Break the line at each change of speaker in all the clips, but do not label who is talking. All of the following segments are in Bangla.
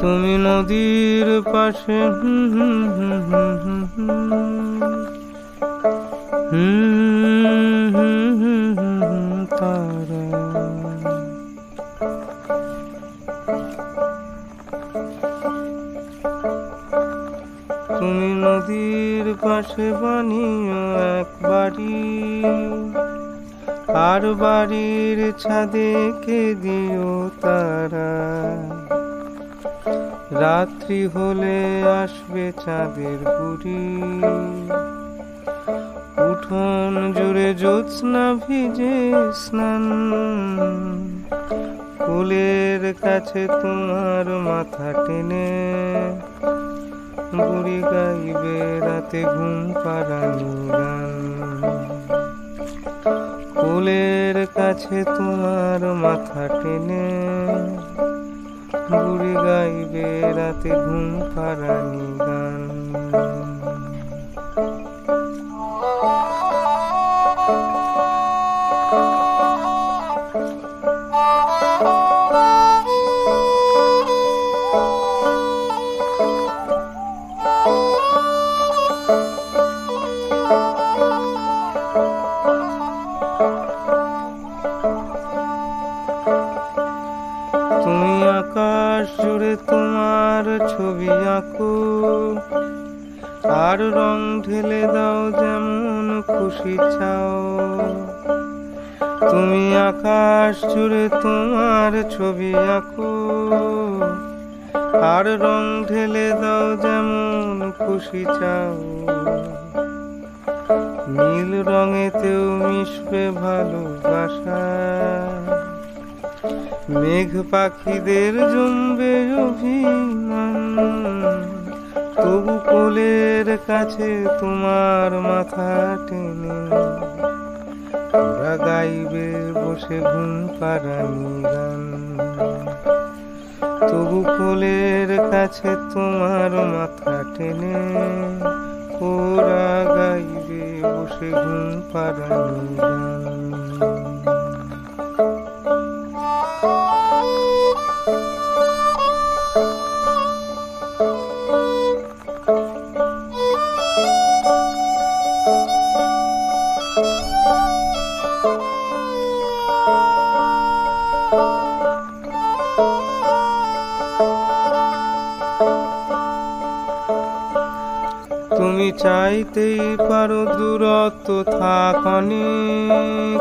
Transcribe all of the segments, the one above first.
তুমি নদীর পাশে তারা তুমি নদীর পাশে বানিয়ে এক বাড়ি আর বাড়ির ছাদে কে দিও তারা রাত্রি হলে আসবে চাঁদের বুড়ি উঠোন জুড়ে জ্যোৎস্না ভিজে স্নান। ফুলের কাছে তোমার মাথা টেনে। বুড়ি গাইবে রাতে ঘুম পাড়ানি গান। ফুলের কাছে তোমার মাথা টেনে। বুড়ি গাইবে রাতে ঘুম পারানি গান। ছবি আঁকো আর রং ঢেলে দাও যেমন খুশি চাও। তুমি আকাশ জুড়ে তোমার ছবি আঁকো। আর রং ঢেলে দাও যেমন খুশি চাও। নীল রঙেতেও মিশবে ভালোবাসা। মেঘ পাখিদের জমবে অভিমান তবু কোলের কাছে তোমার মাথা টেনে গাইবে, বসে ঘুম পাড়ানি গান। তবু কোলের কাছে তোমার মাথা টেনে ওরা গাইবে, বসে ঘুম পাড়ানি গান। তুমি চাইতেই পারো দূরত্ব থাক অনেক।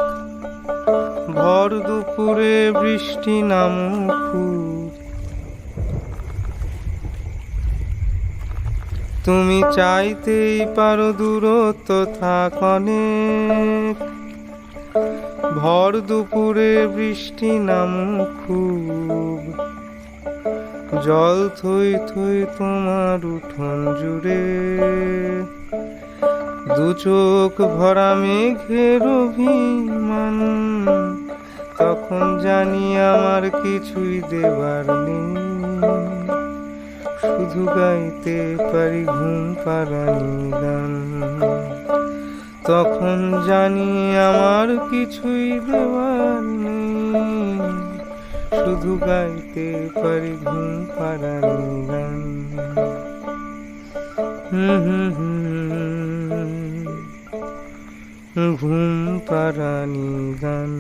ভর দুপুরে বৃষ্টি নামুক তুমি চাইতেই পারো দূরত্ব থাক অনেক। ভর দুপুরে বৃষ্টি নাম খুব। জল থই থই তোমার উঠোন জুড়ে। দু চোখ ভরা মেঘের অভিমান, তখন জানি আমার কিছুই দেবার নেই। শুধু গাইতে পারি ঘুম পাড়ানি গান। তখন জানি আমার কিছুই দেওয়ার নেই। শুধু গাইতে পারি ঘুম পাড়ানি গান। ঘুম পাড়ানি গান।